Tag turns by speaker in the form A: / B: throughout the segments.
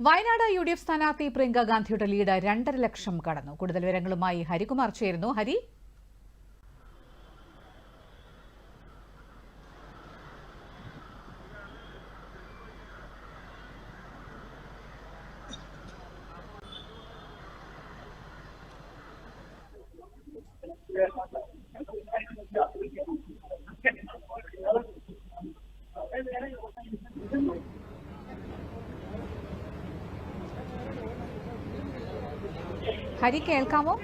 A: Wayanad U D F സ്ഥാനാർത്ഥി പ്രിയങ്ക ഗാന്ധിയുടെ lead രണ്ടര ലക്ഷം കടന്നു. കൂടുതൽ വിവരങ്ങളുമായി ഹരികുമാർ ചേരുന്നു. ഹരി? ഹരി കേൾക്കാമോ?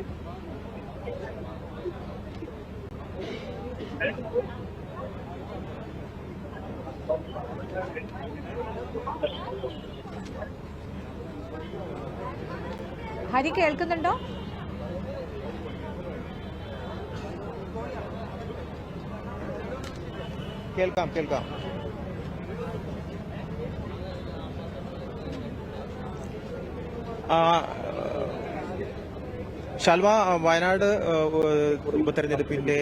A: ഹരി കേൾക്കുന്നുണ്ടോ?
B: കേൾക്കാം കേൾക്കാം. ആ, ഷാൽവ വയനാട് ഉപതെരഞ്ഞെടുപ്പിന്റെ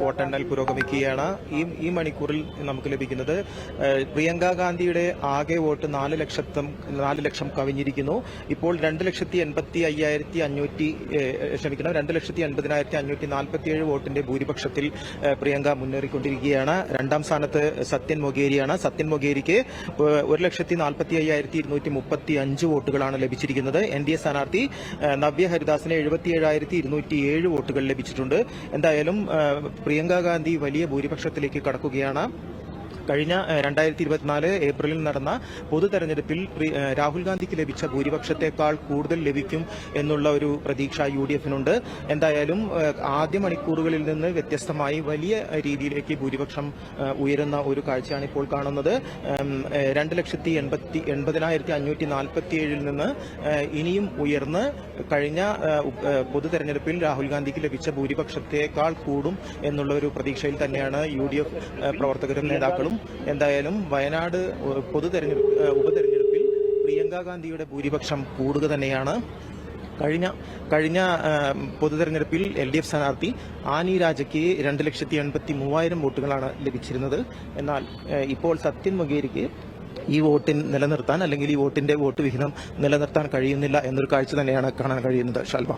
B: വോട്ടെണ്ണൽ പുരോഗമിക്കുകയാണ്. ഈ ഈ മണിക്കൂറിൽ നമുക്ക് ലഭിക്കുന്നത് പ്രിയങ്ക ഗാന്ധിയുടെ ആകെ വോട്ട് നാല് ലക്ഷത്തും നാല് ലക്ഷം കവിഞ്ഞിരിക്കുന്നു. ഇപ്പോൾ രണ്ട് ലക്ഷത്തി എൺപത്തി അയ്യായിരത്തി അഞ്ഞൂറ്റി ക്ഷമിക്കണം രണ്ട് ലക്ഷത്തി എൺപതിനായിരത്തി അഞ്ഞൂറ്റി നാൽപ്പത്തിയേഴ് വോട്ടിന്റെ ഭൂരിപക്ഷത്തിൽ പ്രിയങ്ക മുന്നേറിക്കൊണ്ടിരിക്കുകയാണ്. രണ്ടാം സ്ഥാനത്ത് സത്യൻ മൊഗേരിയാണ് സത്യൻ മൊഗേരിക്ക് ഒരു ലക്ഷത്തി നാൽപ്പത്തി അയ്യായിരത്തി ഇരുന്നൂറ്റി മുപ്പത്തി അഞ്ച് വോട്ടുകളാണ് ലഭിച്ചിരിക്കുന്നത്. എൻ ഡി എ സ്ഥാനാർത്ഥി നവ്യഹരി നവ്യ ഹരിദാസിന് എഴുപത്തി ഏഴായിരത്തി ഇരുന്നൂറ്റി ഏഴ് വോട്ടുകൾ ലഭിച്ചിട്ടുണ്ട്. എന്തായാലും പ്രിയങ്കാഗാന്ധി പ്രിയങ്ക ഗാന്ധി വലിയ ഭൂരിപക്ഷത്തിലേക്ക് കടക്കുകയാണ്. കഴിഞ്ഞ രണ്ടായിരത്തി ഇരുപത്തിനാല് ഏപ്രിലിൽ നടന്ന പൊതു തെരഞ്ഞെടുപ്പിൽ രാഹുൽ ഗാന്ധിക്ക് ലഭിച്ച ഭൂരിപക്ഷത്തെക്കാൾ കൂടുതൽ ലഭിക്കും എന്നുള്ള ഒരു പ്രതീക്ഷ യു ഡി എഫിനുണ്ട് എന്തായാലും ആദ്യ മണിക്കൂറുകളിൽ നിന്ന് വ്യത്യസ്തമായി വലിയ രീതിയിലേക്ക് ഭൂരിപക്ഷം ഉയരുന്ന ഒരു കാഴ്ചയാണ് ഇപ്പോൾ കാണുന്നത്. രണ്ട് ലക്ഷത്തി എൺപത്തി എൺപതിനായിരത്തി അഞ്ഞൂറ്റി നാൽപ്പത്തിയേഴിൽ നിന്ന് ഇനിയും ഉയർന്ന് കഴിഞ്ഞ പൊതു തെരഞ്ഞെടുപ്പിൽ രാഹുൽ ഗാന്ധിക്ക് ലഭിച്ച ഭൂരിപക്ഷത്തെക്കാൾ കൂടും എന്നുള്ള ഒരു പ്രതീക്ഷയിൽ തന്നെയാണ് യു ഡി എഫ് പ്രവർത്തകരും നേതാക്കളും എന്തായാലും വയനാട് പൊതു തെരഞ്ഞെടുപ്പ് ഉപതെരഞ്ഞെടുപ്പിൽ പ്രിയങ്ക ഗാന്ധിയുടെ ഭൂരിപക്ഷം കൂടുക തന്നെയാണ്. കഴിഞ്ഞ കഴിഞ്ഞ പൊതു തെരഞ്ഞെടുപ്പിൽ എൽ ഡി എഫ് സ്ഥാനാർത്ഥി ആനി രാജയ്ക്ക് രണ്ട് ലക്ഷത്തി എൺപത്തി മൂവായിരം വോട്ടുകളാണ് ലഭിച്ചിരുന്നത്. എന്നാൽ ഇപ്പോൾ സത്യൻ മൊഗേരിക്ക് ഈ വോട്ടിൻ നിലനിർത്താൻ അല്ലെങ്കിൽ ഈ വോട്ടിന്റെ വോട്ട് വിഹിതം നിലനിർത്താൻ കഴിയുന്നില്ല എന്നൊരു കാഴ്ച തന്നെയാണ് കാണാൻ കഴിയുന്നത്. ഷാൽവ